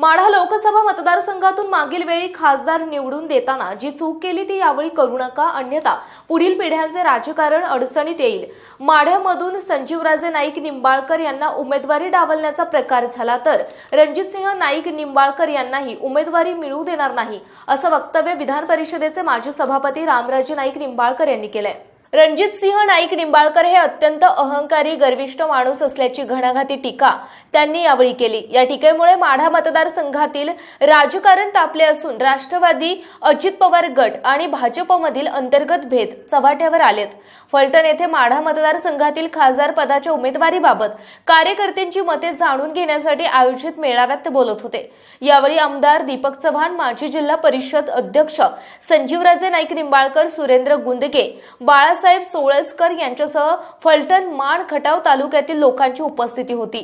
माढा लोकसभा मतदारसंघातून मागील वेळी खासदार निवडून देताना जी चूक केली ती यावेळी करू नका अन्यथा पुढील पिढ्यांचे राजकारण अडचणीत येईल. माढ्यामधून संजीवराजे नाईक निंबाळकर यांना उमेदवारी डावलण्याचा प्रकार झाला तर रणजितसिंह नाईक निंबाळकर यांनाही उमेदवारी मिळू देणार नाही असं वक्तव्य विधान परिषदेचे माजी सभापती रामराजे नाईक निंबाळकर यांनी केलंय. रणजित सिंह नाईक निंबाळकर हे अत्यंत अहंकारी गर्विष्ठ माणूस असल्याची घणाघाती टीका त्यांनी यावेळी केली. या टीकेमुळे माढा मतदारसंघातील राजकारण तापले असून राष्ट्रवादी अजित पवार गट आणि भाजपमधील अंतर्गत भेद चव्हाट्यावर आलेत. फलटण येथे माढा मतदारसंघातील खासदार पदाच्या उमेदवारीबाबत कार्यकर्त्यांची मते जाणून घेण्यासाठी आयोजित मेळाव्यात ते बोलत होते. यावेळी आमदार दीपक चव्हाण माजी जिल्हा परिषद अध्यक्ष संजीवराजे नाईक निंबाळकर सुरेंद्र गुंदगे बाळासाहेब सोळसकर यांच्यासह फलटण माण खटाव तालुक्यातील लोकांची उपस्थिती होती.